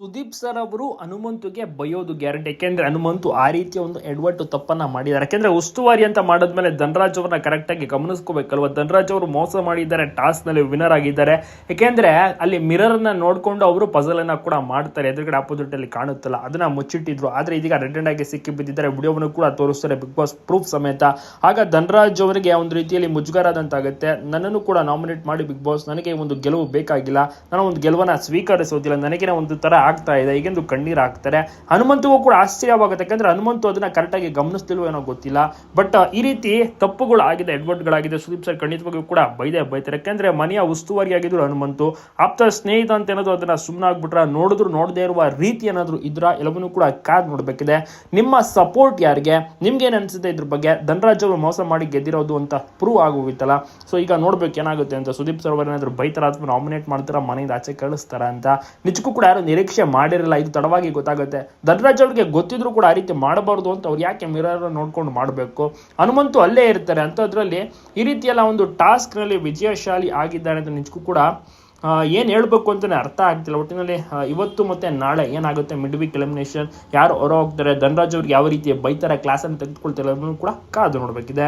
Sudeep sir ಅವರು ಹನುಮಂತುಗೆ ಬಯೋದು guarantee. ಯಾಕೆಂದ್ರೆ ಹನುಮಂತು ಆ ರೀತಿಯ ಒಂದು ಎಡ್ವರ್ಟ್ ತಪ್ಪನ್ನ ಮಾಡಿದ್ದಾರೆ. ಯಾಕೆಂದ್ರೆ ಉಸ್ತುವಾರಿ ಅಂತ ಮಾಡಿದ್ಮೇಲೆ ಧನರಾಜ್ ಅವರನ್ನ ಕರೆಕ್ಟ್ ಆಗಿ ಗಮನಿಸ್ಕೋಬೇಕಲ್ವಾ? ಧನರಾಜ್ ಅವರು ಮೋಸ ಮಾಡಿದ್ದಾರೆ ಟಾಸ್ನಲ್ಲಿ ವಿನರ್ ಆಗಿದ್ದಾರೆ. ಯಾಕೆಂದ್ರೆ ಅಲ್ಲಿ ಮಿರರ್ನ ನೋಡ್ಕೊಂಡು ಅವರು ಪಜಲ್ ಅನ್ನ ಕೂಡ ಮಾಡ್ತಾರೆ. ಎದುರುಗಡೆ ಅಪೋಸಿಟ್ ಅಲ್ಲಿ ಕಾಣುತ್ತಲ್ಲ, ಅದನ್ನ ಮುಚ್ಚಿಟ್ಟಿದ್ರು. ಆದ್ರೆ ಇದೀಗ ರೆಡ್ ಆಗಿ ಸಿಕ್ಕಿ ಬಿದ್ದಿದ್ದಾರೆ. ವಿಡಿಯೋವನ್ನು ಕೂಡ ತೋರಿಸ್ತಾರೆ ಬಿಗ್ ಬಾಸ್ ಪ್ರೂಫ್ ಸಮೇತ. ಆಗ ಧನರಾಜ್ ಅವರಿಗೆ ಒಂದು ರೀತಿಯಲ್ಲಿ ಮುಜುಗರಾದಂತಾಗುತ್ತೆ. ನನ್ನನ್ನು ಕೂಡ ನಾಮಿನೇಟ್ ಮಾಡಿ ಬಿಗ್ ಬಾಸ್ ನನಗೆ ಒಂದು ಗೆಲುವು ಬೇಕಾಗಿಲ್ಲ. ನಾನು ಒಂದು ಗೆಲುವನ್ನ ಸ್ವೀಕರಿಸೋದಿಲ್ಲ. ನನಗೇನೆ ಒಂದು ತರ ಆಗ್ತಾ ಇದೆ, ಈಗೆಂದು ಕಣ್ಣೀರು ಹಾಕ್ತಾರೆ. ಹನುಮಂತಗೂ ಕೂಡ ಆಶ್ಚರ್ಯವಾಗುತ್ತೆ. ಯಾಕಂದ್ರೆ ಹನುಮಂತು ಅದನ್ನ ಕರೆಕ್ಟಾಗಿ ಗಮನಿಸ್ತಿಲ್ವೋ ಏನೋ ಗೊತ್ತಿಲ್ಲ. ಬಟ್ ಈ ರೀತಿ ತಪ್ಪುಗಳು ಆಗಿದೆ ಎಡ್ವರ್ಡ್ಗಳಾಗಿದೆ. ಸುದೀಪ್ ಸರ್ ಖಂಡಿತವಾಗಿಯೂ ಕೂಡ ಬೈದೇ ಬೈತಾರೆ. ಯಾಕಂದ್ರೆ ಮನೆಯ ಉಸ್ತುವಾರಿ ಆಗಿದ್ರು ಹನುಮಂತು. ಆಪ್ತ ಸ್ನೇಹಿತ ಅಂತ ಏನಾದ್ರು ಅದನ್ನ ಸುಮ್ಮನಾಗ್ಬಿಟ್ರ ನೋಡಿದ್ರು ನೋಡದೇ ಇರುವ ರೀತಿ ಏನಾದ್ರು ಇದ್ರ ಎಲ್ಲವನ್ನೂ ಕೂಡ ಕಾದ್ ನೋಡ್ಬೇಕಿದೆ. ನಿಮ್ಮ ಸಪೋರ್ಟ್ ಯಾರಿಗೆ? ನಿಮ್ಗೆ ಏನ್ ಅನ್ಸುತ್ತೆ ಇದ್ರ ಬಗ್ಗೆ? ಧನರಾಜ್ ಅವರು ಮೋಸ ಮಾಡಿ ಗೆದ್ದಿರೋದು ಅಂತ ಪ್ರೂವ್ ಆಗೋಗಿತ್ತಲ್ಲ. ಸೊ ಈಗ ನೋಡ್ಬೇಕು ಏನಾಗುತ್ತೆ ಅಂತ. ಸುದೀಪ್ ಸರ್ ಏನಾದ್ರು ಬೈತಾರ ಅಥವಾ ನಾಮಿನೇಟ್ ಮಾಡ್ತಾರ ಮನೆಯಿಂದ ಆಚೆ ಕಳಿಸ್ತಾರ ಅಂತ. ನಿಜಕ್ಕೂ ಕೂಡ ಯಾರು ನಿರೀಕ್ಷೆ ಮಾಡಿರಲ್ಲ, ಇದು ತಡವಾಗಿ ಗೊತ್ತಾಗುತ್ತೆ. ಧನರಾಜ್ ಅವ್ರಿಗೆ ಗೊತ್ತಿದ್ರು ಕೂಡ ಆ ರೀತಿ ಮಾಡಬಾರ್ದು ಅಂತ ಅವ್ರು ಯಾಕೆ ಮಿರರ್ ನೋಡ್ಕೊಂಡು ಮಾಡಬೇಕು? ಹನುಮಂತು ಅಲ್ಲೇ ಇರ್ತಾರೆ. ಅಂಥದ್ರಲ್ಲಿ ಈ ರೀತಿಯೆಲ್ಲ ಒಂದು ಟಾಸ್ಕ್ನಲ್ಲಿ ವಿಜಯಶಾಲಿ ಆಗಿದ್ದಾರೆ ಅಂತ ನಿಜಕ್ಕೂ ಕೂಡ ಏನು ಹೇಳಬೇಕು ಅಂತಲೇ ಅರ್ಥ ಆಗ್ತಿಲ್ಲ. ಒಟ್ಟಿನಲ್ಲಿ ಇವತ್ತು ಮತ್ತೆ ನಾಳೆ ಏನಾಗುತ್ತೆ ಮಿಡ್ ವೀಕ್ ಎಲಿಮಿನೇಷನ್ ಯಾರು ಹೊರ ಹೋಗ್ತಾರೆ? ಧನರಾಜ್ ಅವ್ರಿಗೆ ಯಾವ ರೀತಿ ಬೈತಾರೆ? ಕ್ಲಾಸನ್ನು ತೆಗೆದುಕೊಳ್ತಾರೆ ಅನ್ನೋದು ಕೂಡ ಕಾದು ನೋಡಬೇಕಿದೆ.